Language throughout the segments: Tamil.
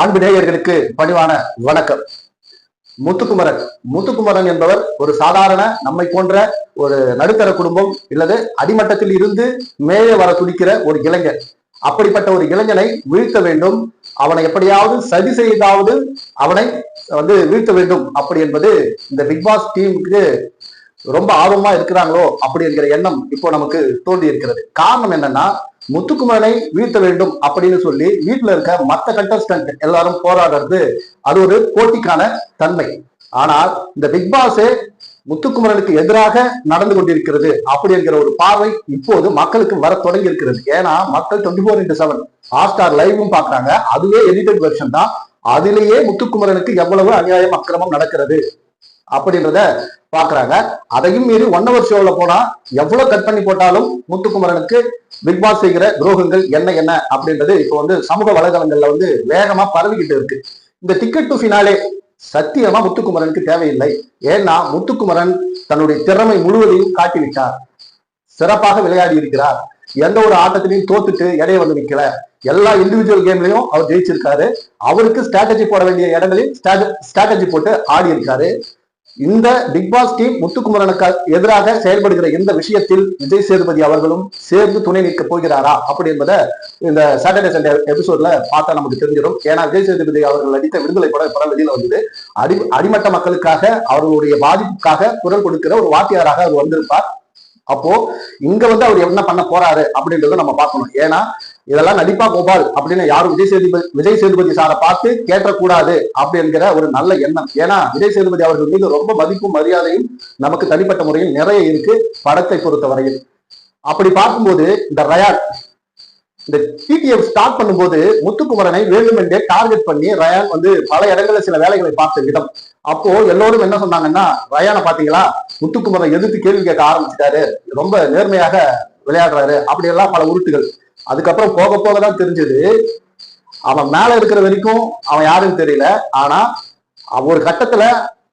அன்பு நேயர்களுக்கு பணிவான வணக்கம். முத்துக்குமரன். முத்துக்குமரன் என்பவர் ஒரு சாதாரண நம்மை போன்ற ஒரு நடுத்தர குடும்பம் இல்லது அடிமட்டத்தில் இருந்து மேலே வர துடிக்கிற ஒரு இளைஞர். அப்படிப்பட்ட ஒரு இளைஞனை வீழ்த்த வேண்டும். அவனை எப்படியாவது சதி செய்தாவது அவனை வந்து வீழ்த்த வேண்டும். அப்படி என்பது இந்த பிக் பாஸ் டீமுக்கு ரொம்ப ஆர்வமா இருக்கிறாங்களோ அப்படி என்கிற எண்ணம் இப்போ நமக்கு தோன்றி இருக்கிறது காரணம் என்னன்னா முத்துக்குமரனை வீழ்த்த வேண்டும் அப்படின்னு சொல்லி வீட்டுல இருக்க மத்த கண்டஸ்டன்ட் எல்லாரும் போராடுறது அது ஒரு போட்டிக்கான தன்மை. ஆனால் இந்த பிக் பாஸே முத்துக்குமரனுக்கு எதிராக நடந்து கொண்டிருக்கிறது அப்படி என்கிற ஒரு பார்வை இப்போது மக்களுக்கு வர தொடங்கி இருக்கிறது ஏன்னா மக்கள் twenty four into seven Hotstar லைவும் பாக்குறாங்க அதுவே எடிட்டட் வெர்ஷன் தான். அதிலேயே முத்துக்குமரனுக்கு எவ்வளவு அநியாயம் அக்கிரமம் நடக்கிறது? அப்படின்றத பாக்குறாங்க. அதையும் மீறி ஒன் ஹவர் ஷோல போனா எவ்வளவு கட் பண்ணி போட்டாலும் முத்துக்குமரனுக்கு பிக் பாஸ் செய்கிற துரோகங்கள் என்ன என்ன அப்படின்றது இப்போ வந்து சமூக வலைதளங்கள்ல வந்து வேகமா பரவிக்கிட்டு இருக்கு. இந்த டிக்கெட் டு ஃபினாலே சத்தியமா முத்துக்குமரனுக்கு தேவையில்லை. ஏன்னா முத்துக்குமரன் தன்னுடைய திறமை முழுவதையும் காட்டிவிட்டார். சிறப்பாக விளையாடி இருக்கிறார். எந்த ஒரு ஆட்டத்திலையும் தோத்துட்டு இடைய வந்து நிக்கல. எல்லா இண்டிவிஜுவல் கேம்லயும் அவர் ஜெயிச்சிருக்காரு. அவருக்கு ஸ்ட்ராட்டஜி போட வேண்டிய இடங்களில் ஸ்ட்ராட்டஜி போட்டு ஆடி இருக்காரு இந்த பிக் பாஸ் டீம் முத்துக்குமரனுக்கு எதிராக செயல்படுகிற இந்த விஷயத்தில் விஜய் சேதுபதி அவர்களும் சேர்ந்து துணை நிற்க போகிறாரா? அப்படி என்பதை இந்த சாட்டர்டே சண்டே எபிசோட்ல பார்த்தா நமக்கு தெரிஞ்சிடும். ஏன்னா விஜய் சேதுபதி அவர்கள் நடித்த விடுதலை படம் படம் வெளியில வந்தது. அடி அடிமட்ட மக்களுக்காக அவர்களுடைய பாதிப்புக்காக குரல் கொடுக்கிற ஒரு வாத்தியாராக அவர் வந்திருப்பார். அப்போ இங்க வந்து அவர் என்ன பண்ண போறாரு அப்படின்றத நம்ம பார்க்கணும். ஏன்னா இதெல்லாம் நடிப்பா கோபால் அப்படின்னு யாரும் விஜய் சேதுபதி விஜய் சேதுபதி சாரை பார்த்து கேட்டக்கூடாது அப்படிங்கிற ஒரு நல்ல எண்ணம். ஏன்னா விஜய் சேதுபதி அவர்கள் மீது ரொம்ப மதிப்பும் மரியாதையும் நமக்கு தனிப்பட்ட முறையில் நிறைய இருக்கு படத்தை பொறுத்த வரையில் அப்படி பார்க்கும்போது இந்த ரயான் இந்த டிடிஎஃப் ஸ்டார்ட் பண்ணும்போது முத்துக்குமரனை வேண்டுமென்றே டார்கெட் பண்ணி ரயான் வந்து பல இடங்களில் சில வேலைகளை பார்த்த விதம். அப்போ எல்லோரும் என்ன சொன்னாங்கன்னா ரயானை பாத்தீங்களா? முத்துக்குமரனை எதிர்த்து கேள்வி கேட்க ஆரம்பிச்சிட்டாரு. ரொம்ப நேர்மையாக விளையாடுறாரு. அப்படி எல்லாம் பல உருட்டுகள். அதுக்கப்புறம் போக போக தான் தெரிஞ்சது. அவன் மேல இருக்கிற வரைக்கும் அவன் யாருன்னு தெரியல. ஆனா ஒரு கட்டத்துல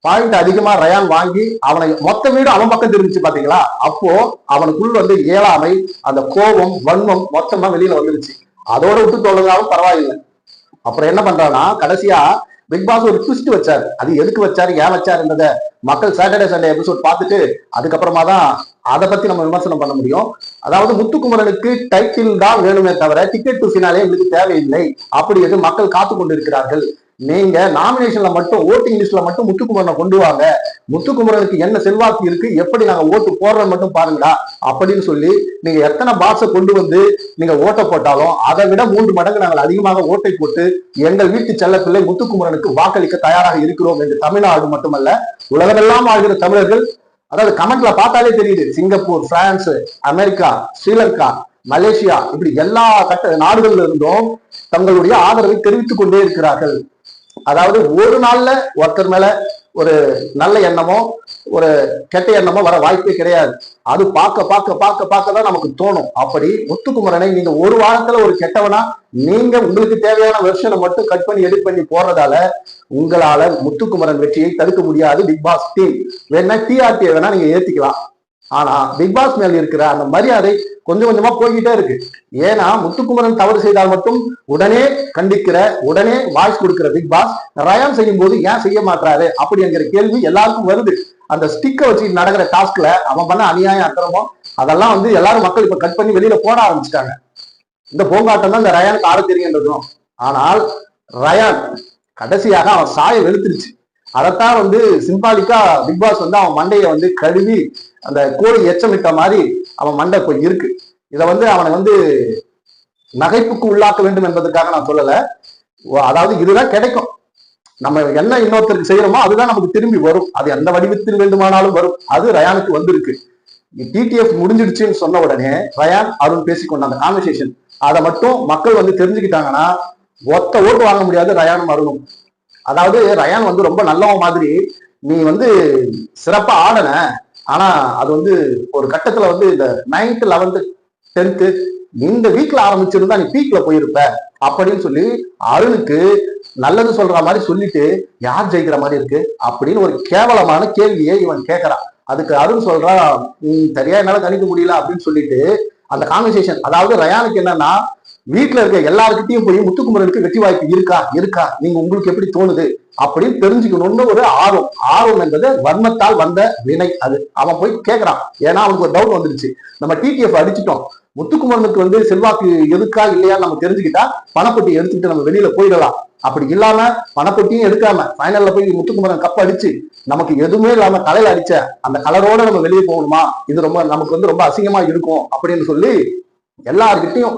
பாயிண்ட் அதிகமா ரயான் வாங்கி அவனை மொத்த வீடு அவன் பக்கம் திரும்பிச்சு பாத்தீங்களா? அப்போ அவனுக்குள் வந்து இயலாமை அந்த கோபம் வன்மம் மொத்தமா வெளியில வந்துருச்சு. அதோட விட்டு தொழுதாலும் பரவாயில்லை. அப்புறம் என்ன பண்றான்னா கடைசியா பிக் பாஸ் ஒரு ட்விஸ்ட் வச்சார். அது எதுக்கு வச்சாரு? ஏன் வச்சாருன்றத மக்கள் சாட்டர்டே சண்டே எபிசோட் பார்த்துட்டு அதுக்கப்புறமா தான் அதை பத்தி நம்ம விமர்சனம் பண்ண முடியும். அதாவது முத்துக்குமரனுக்கு டைட்டில் தான் வேணுமே தவிர டிக்கெட் டு ஃபினாலே எங்களுக்கு தேவையில்லை. அப்படி என்று மக்கள் காத்து கொண்டிருக்கிறார்கள். நீங்க நாமினேஷன்ல மட்டும் ஓட்டிங் லிஸ்ட்ல மட்டும் முத்துக்குமரனை கொண்டு வாங்க. முத்துக்குமரனுக்கு என்ன செல்வாக்கு இருக்கு எப்படி நாங்க ஓட்டு போடுறோம் மட்டும் பாருங்களா. அப்படின்னு சொல்லி நீங்க எத்தனை பாக்ஸை கொண்டு வந்து நீங்க ஓட்டை போட்டாலும் அதை விட மூன்று மடங்கு நாங்கள் அதிகமாக ஓட்டை போட்டு எங்கள் வீட்டு செல்லப்பிள்ளை முத்துக்குமரனுக்கு வாக்களிக்க தயாராக இருக்கிறோம் என்று தமிழ்நாடு மட்டுமல்ல உலக உலகெல்லாம் வாழ்கிற தமிழர்கள் அதாவது கமெண்ட்ல பார்த்தாலே தெரியுது. Singapore France America Sri Lanka Malaysia இப்படி எல்லா கட்ட நாடுகள்ல இருந்தும் தங்களுடைய ஆதரவை தெரிவித்துக் கொண்டே இருக்கிறார்கள். அதாவது ஒரு நாள்ல ஒருத்தர் மேல ஒரு நல்ல எண்ணமோ ஒரு கெட்ட எண்ணமோ வர வாய்ப்பே கிடையாது. அது பார்க்க பார்க்க பார்க்க பார்க்க தான் நமக்கு தோணும். அப்படி முத்துக்குமரனை நீங்க ஒரு வாரத்துல ஒரு கெட்டவனா நீங்க உங்களுக்கு தேவையான வெர்ஷனை மட்டும் கட் பண்ணி எடிட் பண்ணி போடுறதால உங்களால முத்துக்குமரன் வெற்றியை தடுக்க முடியாது. பிக் பாஸ் டீம் வேணா டிஆர்டி வேணா நீங்க ஏத்திக்கலாம். ஆனா பிக் பாஸ் மேல் இருக்கிற அந்த மரியாதை கொஞ்சம் கொஞ்சமா போய்கிட்டே இருக்கு. ஏன்னா முத்துக்குமரன் தவறு செய்தால் மட்டும் உடனே கண்டிக்கிற உடனே வாய்ஸ் கொடுக்கிற பிக் பாஸ் ரயான் செய்யும் போது ஏன் செய்ய மாட்டாரு அப்படிங்கிற கேள்வி எல்லாருக்கும் வருது. அந்த ஸ்டிக்கை வச்சு நடக்கிற டாஸ்க்ல அவன் பண்ண அநியாயம் அக்கிரமம் அதெல்லாம் வந்து எல்லாரும் மக்கள் இப்ப கட் பண்ணி வெளியில போட ஆரம்பிச்சிட்டாங்க. இந்த போங்காட்டம் தான் இந்த ரயானுக்கு ஆட தெரியுன்றதும். ஆனால் ரயான் கடைசியாக அவன் சாய வெளுத்துருச்சு. அதைத்தான் வந்து சிம்பாலிக்கா பிக் பாஸ் வந்து அவன் மண்டையை வந்து கழுவி அந்த கோழி எச்சமிட்ட மாதிரி அவன் மண்டை இப்போ இருக்கு. இதை வந்து அவனை வந்து நகைப்புக்கு உள்ளாக்க வேண்டும் என்பதற்காக நான் சொல்லலை. அதாவது இதுதான் கிடைக்கும். நம்ம என்ன இன்னொருத்தருக்கு செய்யறோமோ அதுதான் நமக்கு திரும்பி வரும். அது எந்த வடிவத்தில் வேண்டுமானாலும் வரும். அது ரயானுக்கு வந்திருக்கு. டிடிஎஃப் முடிஞ்சிடுச்சுன்னு சொன்ன உடனே ரயான் அருண் பேசிக்கொண்ட அந்த கான்வர்சேஷன் அதை மட்டும் மக்கள் வந்து தெரிஞ்சுக்கிட்டாங்கன்னா ஒத்த ஓட்டு வாங்க முடியாது ரயானும் அருணும். அதாவது ரயான் வந்து ரொம்ப நல்லவன் மாதிரி நீ வந்து சிறப்பா ஆடன. ஆனா அது வந்து ஒரு கட்டத்துல வந்து இந்த நைன்த் லெவன்த் டென்த்து இந்த வீக்ல ஆரம்பிச்சிருந்தா நீ பீக்ல போயிருப்ப அப்படின்னு சொல்லி அருணுக்கு நல்லது சொல்ற மாதிரி சொல்லிட்டு யார் ஜெயிக்கிற மாதிரி இருக்கு? அப்படின்னு ஒரு கேவலமான கேள்வியை இவன் கேட்கறான் அதுக்கு அருண் சொல்றான் நீ சரியா என்னால கணிக்க முடியல அப்படின்னு சொல்லிட்டு அந்த கான்வர்சேஷன் அதாவது ரயானுக்கு என்னன்னா வீட்டுல இருக்க எல்லாருக்கிட்டையும் போய் முத்துக்குமரனுக்கு வெற்றி வாய்ப்பு இருக்கா? இருக்கா? நீங்க உங்களுக்கு எப்படி தோணுது? அப்படின்னு தெரிஞ்சுக்கணும்னு ஒரு ஆர்வம். ஆர்வம் என்பது வர்மத்தால் வந்த வினை அது. அவன் போய் கேட்கறான் ஏன்னா அவனுக்கு ஒரு டவுட் வந்துருச்சு. நம்ம டிடிஎஃப் அடிச்சிட்டோம். முத்துக்குமரனுக்கு வந்து செல்வாக்கு எதுக்கா இல்லையான்னு நம்ம தெரிஞ்சுக்கிட்டா பணப்பட்டி எடுத்துக்கிட்டு நம்ம வெளியில போயிடலாம். அப்படி இல்லாம பணப்பட்டியும் எடுக்காம ஃபைனல்ல போய் முத்துக்குமரன் கப் அடிச்சு நமக்கு எதுவுமே இல்லாம தலையில அடிச்ச அந்த கலரோட நம்ம வெளியே போகணுமா? இது ரொம்ப நமக்கு வந்து ரொம்ப அசிங்கமா இருக்கும் அப்படின்னு சொல்லி எல்லார்கிட்டையும்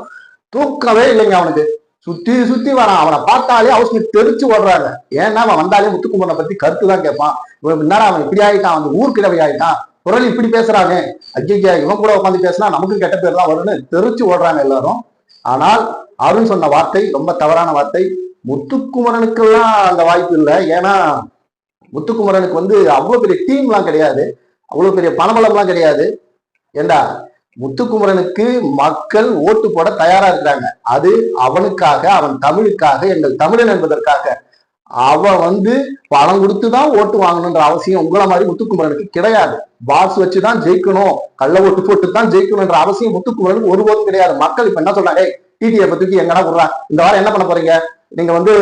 தூக்கவே இல்லைங்க அவனுக்கு. சுத்தி சுத்தி வரான். அவனை பார்த்தாலே அவசரம் தெரிச்சு ஓடுறாங்க. ஏன்னா அவன் வந்தாலே முத்துக்குமரனை பத்தி கருத்து தான் கேட்பான். இவன் என்னடா அவன் இப்படி ஆயிட்டான். அவன் ஊர்க்கிழவை ஆயிட்டான். குரல் இப்படி பேசுறாங்க. அஜய்யா இவன் கூட உட்காந்து பேசினா நமக்கு கெட்ட பேர் தான் வரும்னு தெரிச்சு ஓடுறாங்க எல்லாரும். ஆனால் அருண் சொன்ன வார்த்தை ரொம்ப தவறான வார்த்தை. முத்துக்குமரனுக்கெல்லாம் அந்த வாய்ப்பு இல்லை. ஏன்னா முத்துக்குமரனுக்கு வந்து அவ்வளவு பெரிய டீம்லாம் கிடையாது. அவ்வளவு பெரிய பணபலம்லாம் கிடையாது. ஏண்டா? முத்துக்குமரனுக்கு மக்கள் ஓட்டு போட தயாரா இருக்கிறாங்க. அது அவனுக்காக அவன் தமிழுக்காக எங்கள் தமிழன் என்பதற்காக. அவன் வந்து பணம் கொடுத்து தான் ஓட்டு வாங்கணுன்ற அவசியம் உங்களை மாதிரி முத்துக்குமரனுக்கு கிடையாது. பாஸ் வச்சுதான் ஜெயிக்கணும். கள்ள ஓட்டு போட்டு தான் ஜெயிக்கணும்ன்ற அவசியம் முத்துக்குமரனுக்கு ஒருபோதும் கிடையாது. மக்கள் இப்ப என்ன சொல்றாங்க? டிடிஎஃப் தூக்கி எங்கன்னா விடுறான் இந்த வாரம் என்ன பண்ண போறீங்க? நீங்க வந்து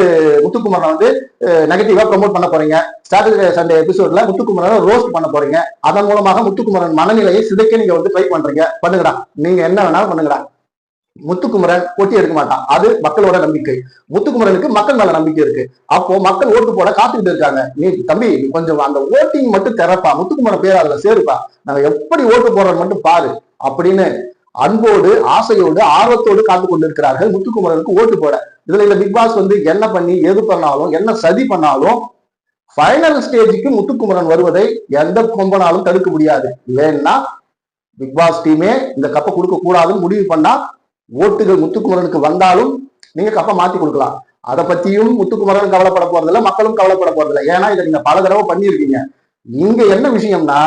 முத்துக்குமரனை வந்து நெகட்டிவா ப்ரமோட் பண்ண போறீங்க. சாட்டர்டே சண்டே எபிசோட்ல முத்துக்குமரனை ரோஸ்ட் பண்ண போறீங்க. அதன் மூலமாக முத்துக்குமரன் மனநிலையை சிதைக்க நீங்க வந்து ட்ரை பண்றீங்க. பண்ணுங்கடா. நீங்க என்ன வேணாலும் பண்ணுங்கடா. முத்துக்குமரன் போட்டி எடுக்க மாட்டான். அது மக்களோட நம்பிக்கை. முத்துக்குமரனுக்கு மக்கள் மேல நம்பிக்கை இருக்கு. அப்போ மக்கள் ஓட்டு போட காத்துக்கிட்டு இருக்காங்க. நீ தம்பி கொஞ்சம் அந்த ஓட்டிங் மட்டும் திறப்பா. முத்துக்குமரன் பேர் அதுல சேருப்பா. நாங்க எப்படி ஓட்டு போடுறது மட்டும் பாரு. அப்படின்னு அன்போடு ஆசையோடு ஆர்வத்தோடு காத்து கொண்டிருக்கிறார்கள் முத்துக்குமரனுக்கு ஓட்டு போட. இதுல இந்த பிக் பாஸ் வந்து என்ன பண்ணி எது பண்ணாலும் என்ன சதி பண்ணாலும் ஃபைனல் ஸ்டேஜுக்கு முத்துக்குமரன் வருவதை எந்த கொம்பனாலும் தடுக்க முடியாது. வேணா பிக் பாஸ் டீமே இந்த கப்பை கொடுக்க கூடாதுன்னு முடிவு பண்ணா ஓட்டுகள் முத்துக்குமரனுக்கு வந்தாலும் நீங்க கப்பை மாத்தி கொடுக்கலாம். அதை பத்தியும் முத்துக்குமரன் கவலைப்பட போறதில்ல மக்களும் கவலைப்பட போறதில்ல. ஏன்னா இதை நீங்க பல தடவை பண்ணியிருக்கீங்க. இங்க என்ன விஷயம்னா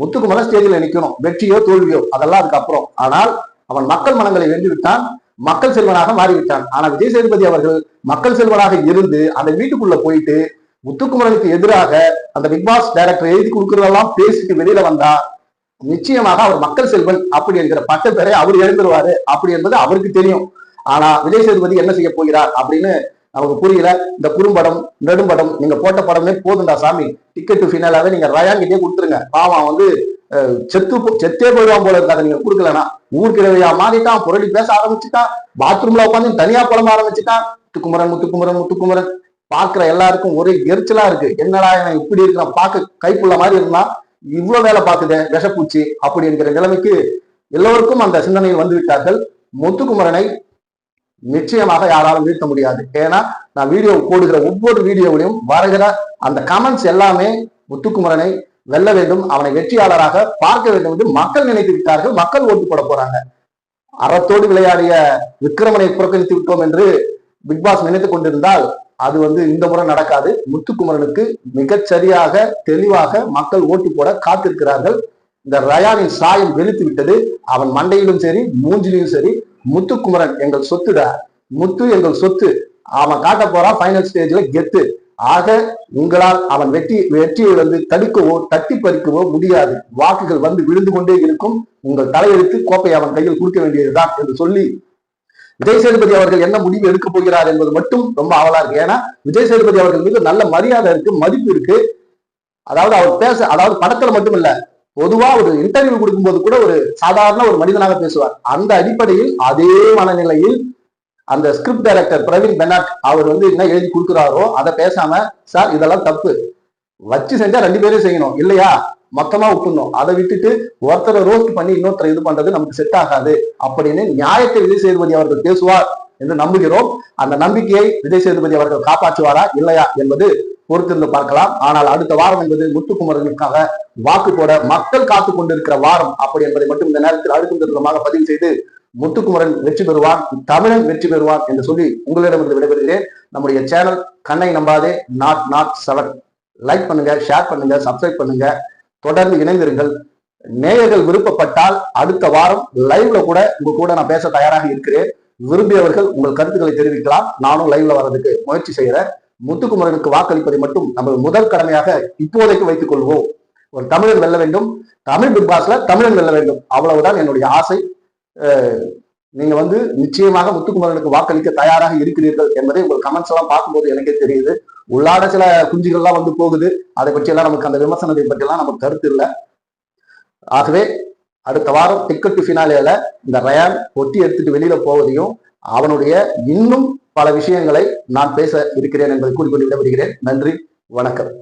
முத்துக்குமரன் ஸ்டேஜில் நிற்கணும் வெற்றியோ தோல்வியோ அதெல்லாம் அதுக்கப்புறம். ஆனால் அவன் மக்கள் மனங்களை வென்று விட்டான் மக்கள் செல்வனாக மாறிவிட்டான். ஆனா விஜய் சேதுபதி அவர்கள் மக்கள் செல்வனாக இருந்து அந்த வீட்டுக்குள்ள போயிட்டு முத்துக்குமரனுக்கு எதிராக அந்த பிக் பாஸ் டைரக்டர் எழுதி கொடுக்கறதெல்லாம் பேசிட்டு வெளியில வந்தா நிச்சயமாக அவர் மக்கள் செல்வன் அப்படி என்கிற பட்ட அவர் எழுந்துருவாரு அப்படி என்பது அவருக்கு தெரியும். ஆனா விஜய் சேதுபதி என்ன செய்ய போகிறார் அப்படின்னு நமக்கு புரியல. இந்த குறும்படம் நெடும்படம் நீங்க போட்ட படமே போதுண்டா சாமி. டிக்கெட் ஃபினாலாவே நீங்க ரயாங்கிட்டே கொடுத்துருங்க. பாவம் வந்து செத்து செத்தே போயிடுவான் போல இருக்காது நீங்க கொடுக்கலன்னா ஊர்கிழவையா மாறிட்டான் புரளி பேச ஆரம்பிச்சுட்டான் பாத்ரூம்ல உட்காந்து தனியா புலம்ப ஆரம்பிச்சுட்டான். முத்துக்குமரன் முத்துக்குமரன் முத்துக்குமரன். பாக்குற எல்லாருக்கும் ஒரே எரிச்சலா இருக்கு. என்னடா இவன் இப்படி இருக்கிறான்? பார்க்க கைப்புள்ள மாதிரி இருந்தான். இவ்வளவு வேலை பார்க்குது விஷப்பூச்சி அப்படி என்கிற நிலைமைக்கு எல்லோருக்கும் அந்த சிந்தனையில் வந்து விட்டார்கள். முத்துக்குமரனை நிச்சயமாக யாராலும் வீழ்த்த முடியாது. ஏன்னா நான் வீடியோ போடுகிற ஒவ்வொரு வீடியோவிலையும் வருகிற அந்த கமெண்ட்ஸ் எல்லாமே முத்துக்குமரனை வெல்ல வேண்டும் அவனை வெற்றியாளராக பார்க்க வேண்டும் என்று மக்கள் நினைத்து விட்டார்கள். மக்கள் ஓட்டு போட போறாங்க. அறத்தோடு விளையாடிய விக்ரமனை புறக்கணித்து விட்டோம் என்று பிக்பாஸ் நினைத்துக் கொண்டிருந்தால் அது வந்து இந்த முறை நடக்காது. முத்துக்குமரனுக்கு மிகச்சரியாக தெளிவாக மக்கள் ஓட்டு போட காத்திருக்கிறார்கள். இந்த ரயானின் சாயம் வெளுத்து விட்டது. அவன் மண்டையிலும் சரி மூஞ்சிலையும் சரி முத்துக்குமரன் எங்கள் சொத்துடா? முத்து எங்கள் சொத்து. அவன் காட்ட போறான் ஃபைனல் ஸ்டேஜ்ல கெத்து. ஆக உங்களால் அவன் வெற்றி வெற்றியை வந்து தடுக்கவோ தட்டி பறிக்கவோ முடியாது. வாக்குகள் வந்து விழுந்து கொண்டே இருக்கும். உங்கள் தலையெடுத்து கோப்பை அவன் கையில் கொடுக்க வேண்டியதுதான் என்று சொல்லி விஜய் சேதுபதி அவர்கள் என்ன முடிவு எடுக்க போகிறார் என்பது மட்டும் ரொம்ப அவலா இருக்கு. ஏன்னா விஜய் சேதுபதி அவர்கள் மீது நல்ல மரியாதை இருக்கு மதிப்பு இருக்கு. அதாவது அவர் பேச அதாவது படத்துல மட்டும் இல்ல பொதுவா ஒரு இன்டர்வியூ கொடுக்கும்போது கூட ஒரு சாதாரண ஒரு மனிதனாக பேசுவார். அந்த அடிப்படையில் அதே மனநிலையில் அந்த ஸ்கிரிப்ட் டைரக்டர் பிரவீன் பெனாட் அவர் வந்து என்ன எழுதி கொடுக்குறாரோ அதை பேசாம சார் இதெல்லாம் தப்பு. வச்சு செஞ்சா ரெண்டு பேரும் செய்யணும். இல்லையா? மொத்தமா விட்டுணும் அதை விட்டுட்டு ஒருத்தரை ரோஸ்ட் பண்ணி இன்னொருத்தரை இது பண்றது நமக்கு செட் ஆகாது. அப்படின்னு நியாயத்தை விஜய் சேதுபதி அவர்கள் பேசுவார் என்று நம்புகிறோம். அந்த நம்பிக்கையை விஜய் சேதுபதி அவர்கள் காப்பாற்றுவாரா? இல்லையா? என்பது பொறுத்திருந்து பார்க்கலாம். ஆனால் அடுத்த வாரம் என்பது முத்துக்குமரனுக்காக வாக்கு போட மக்கள் காத்து கொண்டிருக்கிற வாரம் அப்படி என்பதை மட்டும் இந்த நேரத்தில் அழுத்தம் திருத்தமாக பதிவு செய்து முத்துக்குமரன் வெற்றி பெறுவான் தமிழன் வெற்றி பெறுவான் என்று சொல்லி உங்களிடமிருந்து விடைபெறுகிறேன். நம்முடைய சேனல் கண்ணை நம்பாதே நாட் நாட் செவன் லைக் பண்ணுங்க ஷேர் பண்ணுங்க சப்ஸ்கிரைப் பண்ணுங்க. தொடர்ந்து இணைந்திருங்கள். நேயர்கள் விருப்பப்பட்டால் அடுத்த வாரம் லைவ்ல கூட உங்க கூட நான் பேச தயாராக இருக்கிறேன். விரும்பியவர்கள் உங்கள் கருத்துக்களை தெரிவிக்கலாம். நானும் லைவ்ல வர்றதுக்கு முயற்சி செய்யறேன். முத்துக்குமரனுக்கு வாக்களிப்பதை மட்டும் நம்ம முதல் கடமையாக இப்போதைக்கு வைத்துக் கொள்வோம். ஒரு தமிழன் வெல்ல வேண்டும். தமிழ் பிக் பாஸ்ல தமிழன் வெல்ல வேண்டும். அவ்வளவுதான் என்னுடைய ஆசை. நீங்க வந்து நிச்சயமாக முத்துக்குமரனுக்கு வாக்களிக்க தயாராக இருக்கிறீர்கள் என்பதை உங்கள் கமெண்ட்ஸ் எல்லாம் பார்க்கும்போது எனக்கே தெரியுது. உள்ளாட சில குஞ்சுகள்லாம் வந்து போகுது. அதை பற்றி எல்லாம் நமக்கு அந்த விமர்சனத்தை பற்றி எல்லாம் நமக்கு கருத்து இல்லை. ஆகவே அடுத்த வாரம் டிக்கெட் டு ஃபினாலேல இந்த ரயான் ஒட்டி எடுத்துட்டு வெளியில போவதையும் அவனுடைய இன்னும் பல விஷயங்களை நான் பேச இருக்கிறேன் என்பதை கூறிக்கொண்டு விடைபெறுகிறேன். நன்றி வணக்கம்.